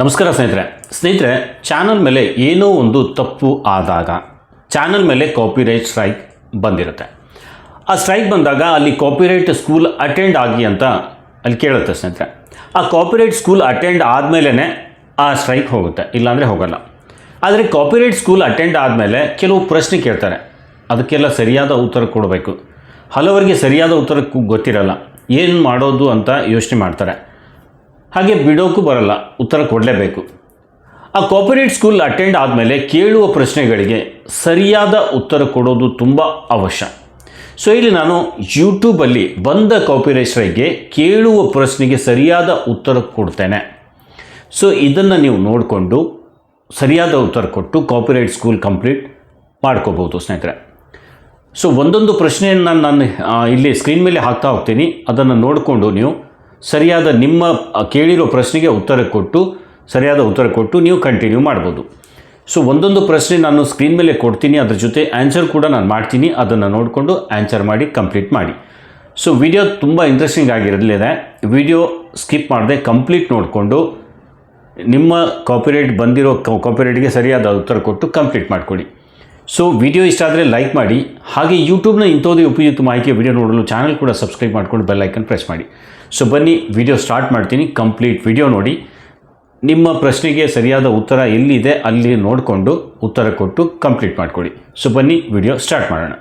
ನಮಸ್ಕಾರ ಸ್ನೇಹಿತರೆ. ಸ್ನೇಹಿತರೆ, ಚಾನಲ್ ಮೇಲೆ ಏನೋ ಒಂದು ತಪ್ಪು ಆದಾಗ ಚಾನಲ್ ಮೇಲೆ ಕಾಪಿರೈಟ್ ಸ್ಟ್ರೈಕ್ ಬಂದಿರುತ್ತೆ. ಆ ಸ್ಟ್ರೈಕ್ ಬಂದಾಗ ಅಲ್ಲಿ ಕಾಪಿರೈಟ್ ಸ್ಕೂಲ್ ಅಟೆಂಡ್ ಆಗಿ ಅಂತ ಅಲ್ಲಿ ಕೇಳುತ್ತೆ ಸ್ನೇಹಿತರೆ. ಆ ಕಾಪಿರೈಟ್ ಸ್ಕೂಲ್ ಅಟೆಂಡ್ ಆದಮೇಲೆ ಆ ಸ್ಟ್ರೈಕ್ ಹೋಗುತ್ತೆ, ಇಲ್ಲಾಂದರೆ ಹೋಗಲ್ಲ. ಆದರೆ ಕಾಪಿರೈಟ್ ಸ್ಕೂಲ್ ಅಟೆಂಡ್ ಆದಮೇಲೆ ಕೆಲವು ಪ್ರಶ್ನೆ ಕೇಳ್ತಾರೆ. ಅದಕ್ಕೆಲ್ಲ ಸರಿಯಾದ ಉತ್ತರ ಕೊಡಬೇಕು. ಹಲವರಿಗೆ ಸರಿಯಾದ ಉತ್ತರ ಗೊತ್ತಿರಲ್ಲ. ಏನು ಮಾಡೋದು ಅಂತ ಯೋಚನೆ ಮಾಡ್ತಾರೆ. ಹಾಗೆ ಬಿಡೋಕ್ಕೂ ಬರಲ್ಲ, ಉತ್ತರ ಕೊಡಲೇಬೇಕು. ಆ ಕೋಪರೇಟ್ ಸ್ಕೂಲ್ ಅಟೆಂಡ್ ಆದಮೇಲೆ ಕೇಳುವ ಪ್ರಶ್ನೆಗಳಿಗೆ ಸರಿಯಾದ ಉತ್ತರ ಕೊಡೋದು ತುಂಬ ಅವಶ್ಯ. ಸೊ ಇಲ್ಲಿ ನಾನು ಯೂಟ್ಯೂಬಲ್ಲಿ ಬಂದ ಕಾಪಿರೇಷರಿಗೆ ಕೇಳುವ ಪ್ರಶ್ನೆಗೆ ಸರಿಯಾದ ಉತ್ತರ ಕೊಡ್ತೇನೆ. ಸೊ ಇದನ್ನು ನೀವು ನೋಡಿಕೊಂಡು ಸರಿಯಾದ ಉತ್ತರ ಕೊಟ್ಟು ಕಾಪಿರೈಟ್ ಸ್ಕೂಲ್ ಕಂಪ್ಲೀಟ್ ಮಾಡ್ಕೋಬೋದು ಸ್ನೇಹಿತರೆ. ಸೊ ಒಂದೊಂದು ಪ್ರಶ್ನೆಯನ್ನು ನಾನು ಇಲ್ಲಿ ಸ್ಕ್ರೀನ್ ಮೇಲೆ ಹಾಕ್ತಾ ಹೋಗ್ತೀನಿ. ಅದನ್ನು ನೋಡಿಕೊಂಡು ನೀವು ಸರಿಯಾದ ನಿಮ್ಮ ಕೇಳಿರೋ ಪ್ರಶ್ನೆಗೆ ಉತ್ತರ ಕೊಟ್ಟು, ಸರಿಯಾದ ಉತ್ತರ ಕೊಟ್ಟು ನೀವು ಕಂಟಿನ್ಯೂ ಮಾಡ್ಬೋದು. ಸೊ ಒಂದೊಂದು ಪ್ರಶ್ನೆ ನಾನು ಸ್ಕ್ರೀನ್ ಮೇಲೆ ಕೊಡ್ತೀನಿ, ಅದರ ಜೊತೆ ಆನ್ಸರ್ ಕೂಡ ನಾನು ಮಾಡ್ತೀನಿ, ಅದನ್ನು ನೋಡಿಕೊಂಡು ಆನ್ಸರ್ ಮಾಡಿ ಕಂಪ್ಲೀಟ್ ಮಾಡಿ. ಸೊ ವಿಡಿಯೋ ತುಂಬ ಇಂಟ್ರೆಸ್ಟಿಂಗ್ ಆಗಿರಲಿದೆ. ವಿಡಿಯೋ ಸ್ಕಿಪ್ ಮಾಡದೆ ಕಂಪ್ಲೀಟ್ ನೋಡಿಕೊಂಡು, ನಿಮ್ಮ ಕಾಪಿರೈಟ್ ಬಂದಿರೋ ಕಾಪಿರೈಟ್ಗೆ ಸರಿಯಾದ ಉತ್ತರ ಕೊಟ್ಟು ಕಂಪ್ಲೀಟ್ ಮಾಡಿಕೊಡಿ ಸೊ ವಿಡಿಯೋ ಇಷ್ಟ ಆದರೆ ಲೈಕ್ ಮಾಡಿ. ಹಾಗೆ ಯೂಟ್ಯೂಬ್ನ ಇಂಥದೇ ಉಪಯುಕ್ತ ಮಾಹಿತಿ ವಿಡಿಯೋ ನೋಡಲು ಚಾನಲ್ ಕೂಡ ಸಬ್ಸ್ಕ್ರೈಬ್ ಮಾಡ್ಕೊಂಡು ಬೆಲ್ ಐಕನ್ ಪ್ರೆಸ್ ಮಾಡಿ. ಸೊ ಬನ್ನಿ ವಿಡಿಯೋ ಸ್ಟಾರ್ಟ್ ಮಾಡ್ತೀನಿ. ಕಂಪ್ಲೀಟ್ ವಿಡಿಯೋ ನೋಡಿ. ನಿಮ್ಮ ಪ್ರಶ್ನೆಗೆ ಸರಿಯಾದ ಉತ್ತರ ಎಲ್ಲಿದೆ ಅಲ್ಲಿ ನೋಡಿಕೊಂಡು ಉತ್ತರ ಕೊಟ್ಟು ಕಂಪ್ಲೀಟ್ ಮಾಡಿಕೊಡಿ ಸೊ ಬನ್ನಿ ವಿಡಿಯೋ ಸ್ಟಾರ್ಟ್ ಮಾಡೋಣ.